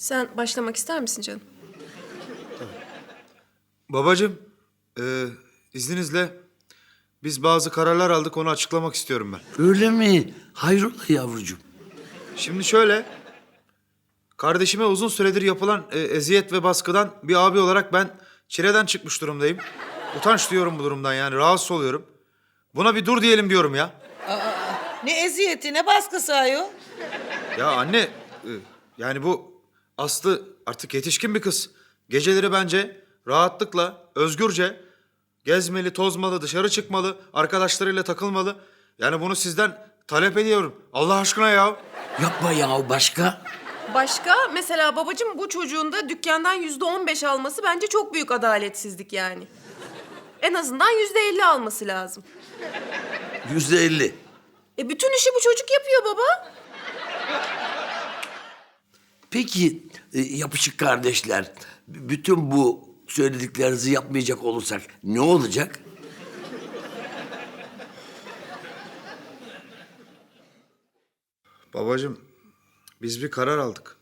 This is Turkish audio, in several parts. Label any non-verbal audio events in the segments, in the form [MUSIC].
Sen başlamak ister misin canım? Babacığım, e, izninizle biz bazı kararlar aldık onu açıklamak istiyorum ben. Öyle mi? Hayrola yavrucuğum? Şimdi şöyle, kardeşime uzun süredir yapılan e, eziyet ve baskıdan bir abi olarak ben çileden çıkmış durumdayım. Utanç duyuyorum bu durumdan yani rahatsız oluyorum. Buna bir dur diyelim diyorum ya. Ne eziyeti ne baskısı ayol. Ya anne, e, yani bu Aslı artık yetişkin bir kız. Geceleri bence rahatlıkla, özgürce gezmeli, tozmalı, dışarı çıkmalı, arkadaşlarıyla takılmalı. Yani bunu sizden talep ediyorum. Allah aşkına ya. Yapma ya başka. Başka mesela babacığım bu çocuğun da dükkandan yüzde on beş alması bence çok büyük adaletsizlik yani. En azından yüzde elli alması lazım. Yüzde elli. E bütün işi bu çocuk yapıyor baba. Peki e, yapışık kardeşler, bütün bu söylediklerinizi yapmayacak olursak ne olacak? Babacığım, biz bir karar aldık.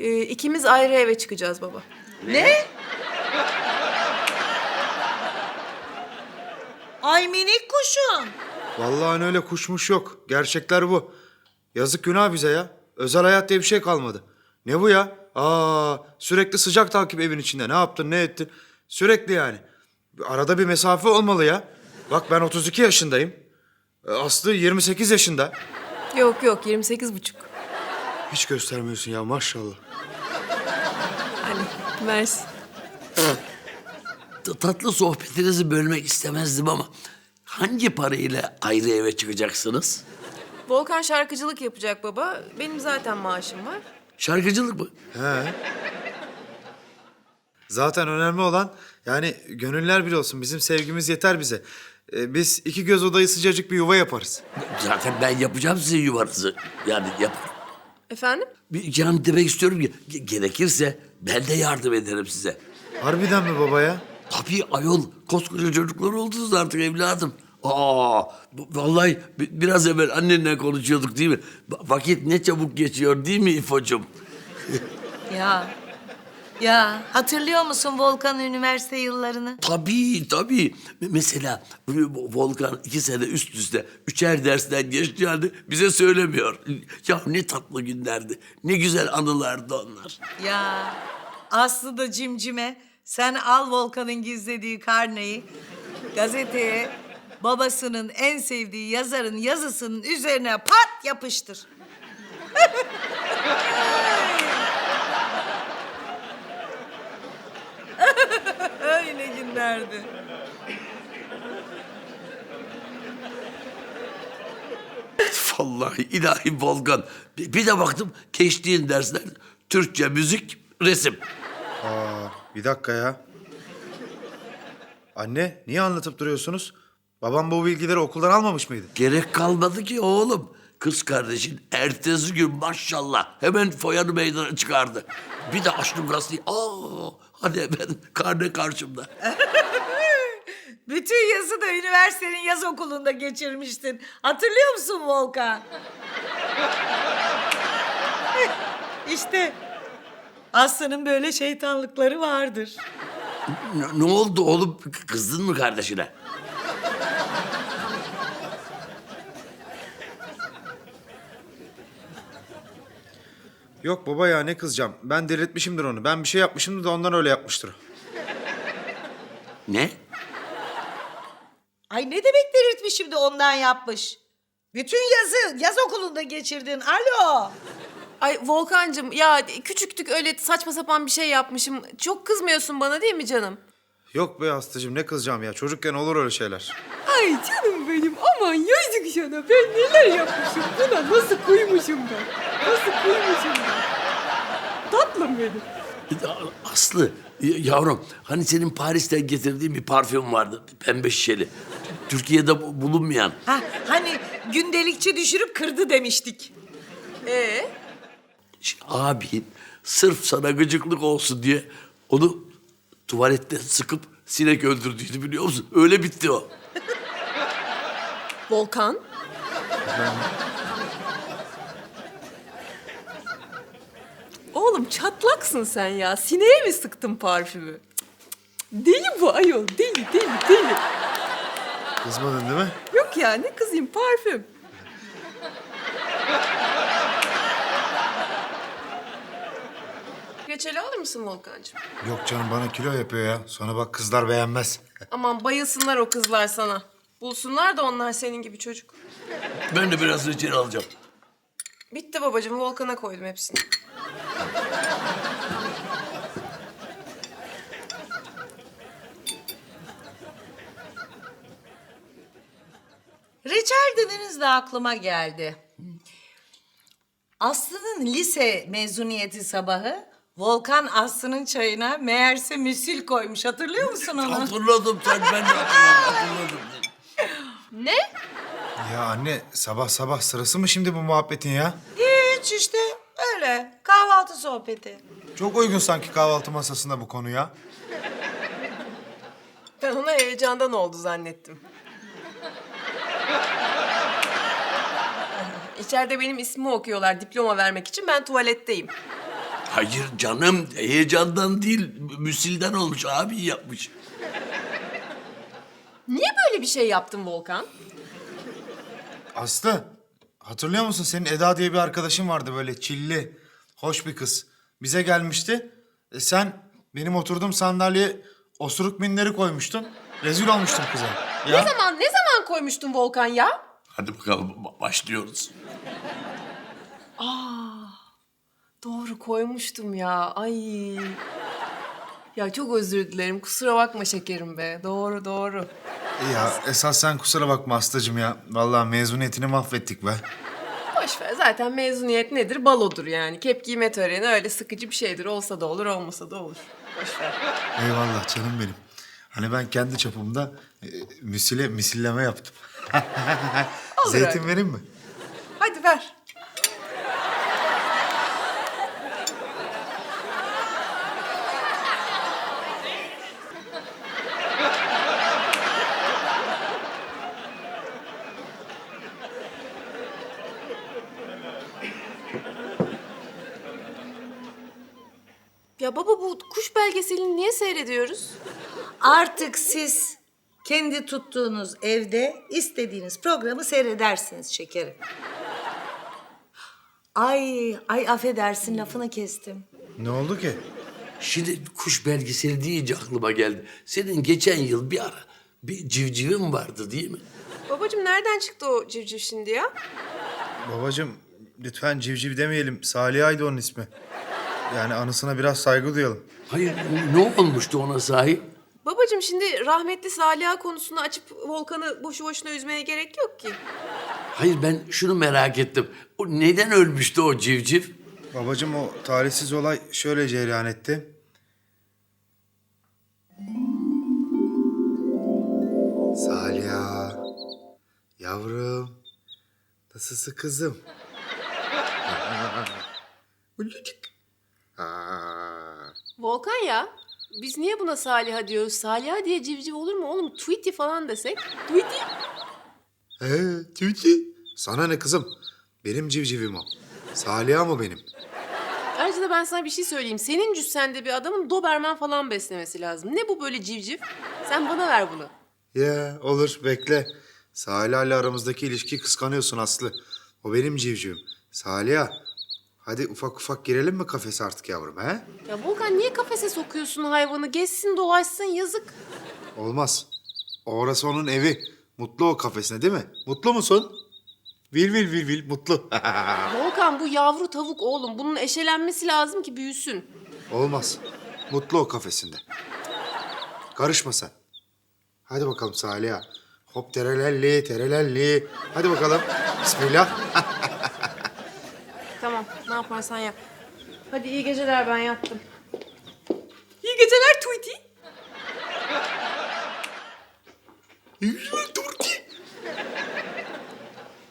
E, ikimiz ayrı eve çıkacağız baba. Ne? Ay minik kuşum. Vallahi öyle kuşmuş yok. Gerçekler bu. Yazık günah bize ya. Özel hayat diye bir şey kalmadı. Ne bu ya? Aa, sürekli sıcak takip evin içinde. Ne yaptın, ne ettin? Sürekli yani. Arada bir mesafe olmalı ya. Bak ben 32 yaşındayım. E, Aslı 28 yaşında. Yok yok 28 buçuk. Hiç göstermiyorsun ya maşallah. Hani mersi. Tatlı sohbetinizi bölmek istemezdim ama hangi parayla ayrı eve çıkacaksınız? Volkan şarkıcılık yapacak baba. Benim zaten maaşım var. Şarkıcılık mı? He. Zaten önemli olan yani gönüller bir olsun. Bizim sevgimiz yeter bize. E, biz iki göz odayı sıcacık bir yuva yaparız. Zaten ben yapacağım sizin yuvanızı. Yani yaparım. Efendim? Bir- Yani demek istiyorum ki ge- gerekirse ben de yardım ederim size. Harbiden mi baba ya? Tabii ayol koskoca çocuklar oldunuz artık evladım. Aa, vallahi bi- biraz evvel annenle konuşuyorduk değil mi? Va- Vakit ne çabuk geçiyor değil mi İfo'cum? [LAUGHS] Ya. Ya hatırlıyor musun Volkan üniversite yıllarını? Tabii tabii. Me- Mesela Volkan iki sene üst üste üçer dersten geçti yani bize söylemiyor. Ya ne tatlı günlerdi. Ne güzel anılardı onlar. Ya Aslı da cimcime sen al Volkan'ın gizlediği karneyi gazeteye babasının en sevdiği yazarın yazısının üzerine pat yapıştır. [LAUGHS] Ay ne günlerdi. Vallahi ilahi Volkan. Bir bir de baktım geçtiğin dersler Türkçe, müzik, resim. Aa, bir dakika ya. Anne, niye anlatıp duruyorsunuz? Babam bu bilgileri okuldan almamış mıydı? Gerek kalmadı ki oğlum. Kız kardeşin ertesi gün maşallah hemen foyanı meydana çıkardı. Bir de açtım gazeteyi. Aa, hadi hemen karne karşımda. [LAUGHS] Bütün yazı da üniversitenin yaz okulunda geçirmiştin. Hatırlıyor musun Volkan? [LAUGHS] işte Aslı'nın böyle şeytanlıkları vardır. Ne, ne oldu oğlum? Kızdın mı kardeşine? Yok baba ya ne kızacağım. Ben delirtmişimdir onu. Ben bir şey yapmışımdır da ondan öyle yapmıştır. Ne? Ay ne demek delirtmiş şimdi ondan yapmış. Bütün yazı yaz okulunda geçirdin. Alo. Ay Volkancığım ya küçüktük öyle saçma sapan bir şey yapmışım. Çok kızmıyorsun bana değil mi canım? Yok be Aslı'cığım ne kızacağım ya. Çocukken olur öyle şeyler. Ay canım benim aman yazık sana ben neler yapmışım buna nasıl koymuşum ben nasıl koymuşum ben tatlım benim. Aslı, yavrum hani senin Paris'ten getirdiğin bir parfüm vardı. Pembe şişeli. Türkiye'de bu- bulunmayan. Ha, hani gündelikçi düşürüp kırdı demiştik. Ee? Ş- Abin sırf sana gıcıklık olsun diye onu tuvalette sıkıp sinek öldürdüydü biliyor musun? Öyle bitti o. Volkan Oğlum çatlaksın sen ya. Sineğe mi sıktın parfümü? Cık, cık, cık. Deli bu ayol. Deli, deli, deli. Kızmadın değil mi? Yok ya ne kızayım parfüm. Reçeli alır mısın Volkan'cığım? Yok canım bana kilo yapıyor ya. Sonra bak kızlar beğenmez. Aman bayılsınlar o kızlar sana. Bulsunlar da onlar senin gibi çocuk. Ben de biraz reçel alacağım. Bitti babacığım Volkan'a koydum hepsini. Reçel dediniz de aklıma geldi. Aslı'nın lise mezuniyeti sabahı Volkan Aslı'nın çayına meğerse müsil koymuş. Hatırlıyor musun onu? Hatırladım sen ben de hatırladım. hatırladım. Ne? Ya anne sabah sabah sırası mı şimdi bu muhabbetin ya? Hiç işte öyle kahvaltı sohbeti. Çok uygun sanki kahvaltı masasında bu konu ya. Ben ona heyecandan oldu zannettim. İçeride benim ismimi okuyorlar diploma vermek için. Ben tuvaletteyim. Hayır canım heyecandan değil müsilden olmuş abi yapmış. Niye böyle bir şey yaptın Volkan? Aslı hatırlıyor musun senin Eda diye bir arkadaşın vardı böyle çilli, hoş bir kız. Bize gelmişti. E sen benim oturduğum sandalyeye osuruk minleri koymuştun. Rezil olmuştum kıza. Ya. Ne zaman ne zaman koymuştun Volkan ya? Hadi bakalım ba- başlıyoruz. Doğru koymuştum ya. Ay. Ya çok özür dilerim. Kusura bakma şekerim be. Doğru doğru. Ya esas sen kusura bakma Aslı'cığım ya. Vallahi mezuniyetini mahvettik be. Boş ver. Zaten mezuniyet nedir? Balodur yani. Kep giyme töreni öyle sıkıcı bir şeydir. Olsa da olur, olmasa da olur. Boş ver. Eyvallah canım benim. Hani ben kendi çapımda e, müsile misilleme yaptım. [LAUGHS] Olur Zeytin öyle. vereyim mi? Hadi ver. Ya baba bu kuş belgeselini niye seyrediyoruz? Artık siz kendi tuttuğunuz evde istediğiniz programı seyredersiniz şekerim. Ay, ay affedersin lafını kestim. Ne oldu ki? Şimdi kuş belgeseli deyince aklıma geldi. Senin geçen yıl bir ara bir civcivin vardı değil mi? Babacığım nereden çıktı o civciv şimdi ya? Babacığım lütfen civciv demeyelim. Saliha'ydı onun ismi. Yani anısına biraz saygı duyalım. Hayır ne olmuştu ona sahip? Babacığım şimdi rahmetli Saliha konusunu açıp Volkan'ı boşu boşuna üzmeye gerek yok ki. Hayır ben şunu merak ettim. O neden ölmüştü o civciv? Babacığım o talihsiz olay şöyle cereyan etti. Saliha, yavrum, nasılsın kızım? Ulucuk. Volkan ya, biz niye buna Saliha diyoruz? Saliha diye civciv olur mu oğlum? Tweety falan desek. Tweety. Ee, Tüti. Sana ne kızım? Benim civcivim o. Saliha mı benim? Ayrıca da ben sana bir şey söyleyeyim. Senin cüssende bir adamın Doberman falan beslemesi lazım. Ne bu böyle civciv? Sen bana ver bunu. Ya olur bekle. Salih ile aramızdaki ilişkiyi kıskanıyorsun Aslı. O benim civcivim. Saliha hadi ufak ufak girelim mi kafese artık yavrum he? Ya Volkan niye kafese sokuyorsun hayvanı? Gezsin dolaşsın yazık. Olmaz. Orası onun evi. Mutlu o kafesine değil mi? Mutlu musun? Vil vil vil vil mutlu. [LAUGHS] Volkan bu yavru tavuk oğlum. Bunun eşelenmesi lazım ki büyüsün. Olmaz. Mutlu o kafesinde. Karışma sen. Hadi bakalım Saliha. Hop terelelli terelelli. Hadi bakalım. Bismillah. [LAUGHS] Yaparsan yap. Hadi iyi geceler ben yattım. İyi geceler Tweety.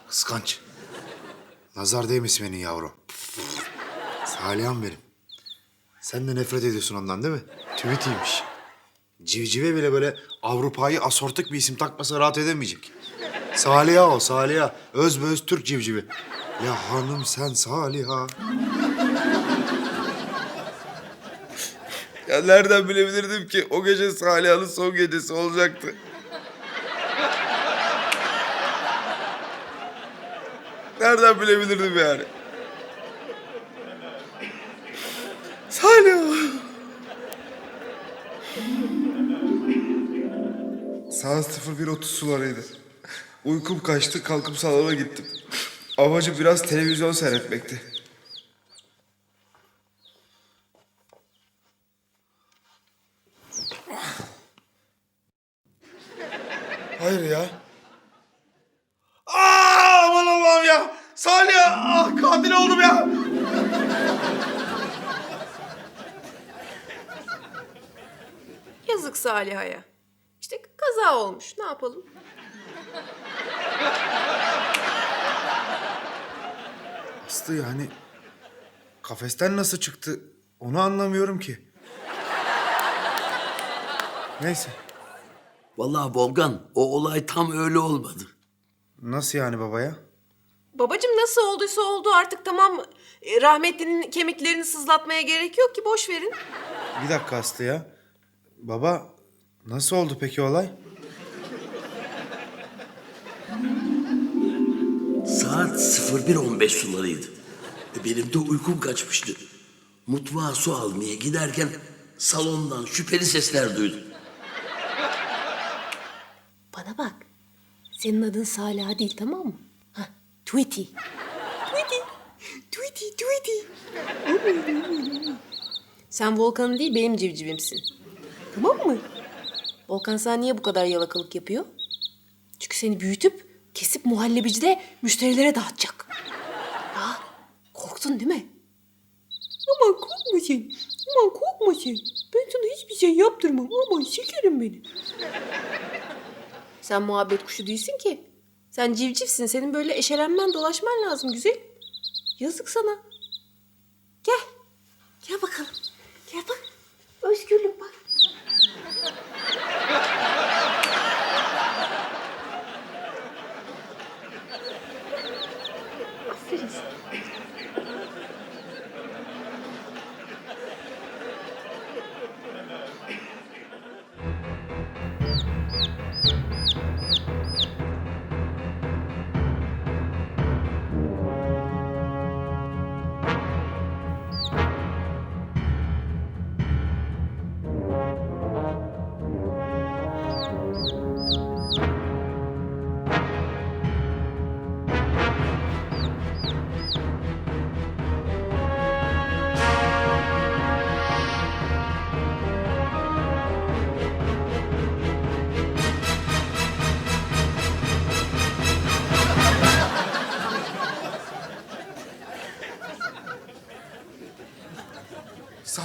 Kıskanç. Nazar değmesin benim yavrum. Saliham benim. Sen de nefret ediyorsun ondan değil mi? Tweety'ymiş. Civcive bile böyle Avrupa'yı asortik bir isim takmasa rahat edemeyecek. Saliha o, Saliha. Öz be öz Türk civcivi. Ya hanım sen Saliha. Ya nereden bilebilirdim ki o gece Saliha'nın son gecesi olacaktı. Nereden bilebilirdim yani? Salih. Saat 01.30 sularıydı. Uykum kaçtı, kalkıp salona gittim. Amacım biraz televizyon seyretmekti. Hayır ya. Aa, aman Allah'ım ya. Salih ah, katil oldum ya. Yazık Saliha'ya. İşte kaza olmuş. Ne yapalım? Aslı yani kafesten nasıl çıktı onu anlamıyorum ki. Neyse. Vallahi Volkan o olay tam öyle olmadı. Nasıl yani babaya? Babacım nasıl olduysa oldu artık tamam. E, Rahmetlinin kemiklerini sızlatmaya gerek yok ki boş verin. Bir dakika Aslı ya. Baba nasıl oldu peki olay? Saat 01.15 sularıydı. E, Benim de uykum kaçmıştı. Mutfağa su almaya giderken salondan şüpheli sesler duydum. Bana bak. Senin adın Salih değil tamam mı? Hah, Tweety. Tweety. Tweety, Tweety. Sen Volkan'ın değil benim civcivimsin. Tamam mı? Volkan sana niye bu kadar yalakalık yapıyor? Çünkü seni büyütüp kesip muhallebicide müşterilere dağıtacak. Korktun değil mi? Aman korkma sen. Aman korkma sen. Ben sana hiçbir şey yaptırmam. Aman şekerim benim. Sen muhabbet kuşu değilsin ki. Sen civcivsin. Senin böyle eşelenmen dolaşman lazım güzel. Yazık sana. Gel. Gel bakalım. Gel bak. Özgürlük bak.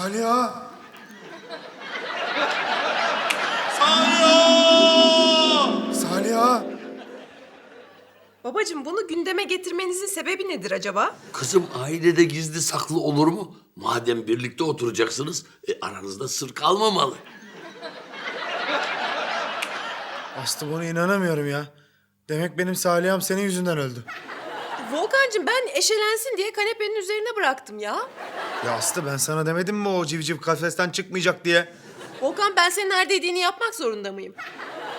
Saliha. Saliha. Saliha. Babacığım bunu gündeme getirmenizin sebebi nedir acaba? Kızım ailede gizli saklı olur mu? Madem birlikte oturacaksınız e, aranızda sır kalmamalı. Aslı buna inanamıyorum ya. Demek benim Saliha'm senin yüzünden öldü. Volkancığım ben eşelensin diye kanepenin üzerine bıraktım ya. Ya Aslı ben sana demedim mi o civciv kafesten çıkmayacak diye? Volkan ben senin her dediğini yapmak zorunda mıyım?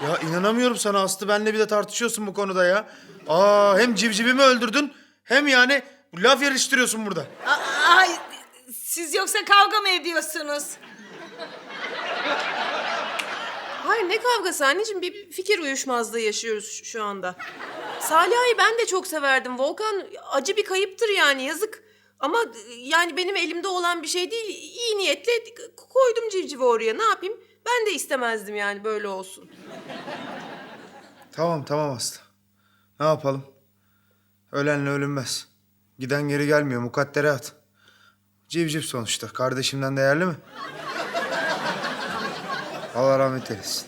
Ya inanamıyorum sana Aslı. Benle bir de tartışıyorsun bu konuda ya. Aa hem civcivimi öldürdün hem yani laf yarıştırıyorsun burada. A- Ay siz yoksa kavga mı ediyorsunuz? Hayır ne kavgası anneciğim bir fikir uyuşmazlığı yaşıyoruz şu- şu anda. Saliha'yı ben de çok severdim. Volkan acı bir kayıptır yani yazık. Ama yani benim elimde olan bir şey değil. İyi niyetle koydum civcivi oraya. Ne yapayım? Ben de istemezdim yani böyle olsun. Tamam tamam Aslı. Ne yapalım? Ölenle ölünmez. Giden geri gelmiyor mukadderat. Civciv sonuçta. Kardeşimden değerli mi? Allah rahmet eylesin.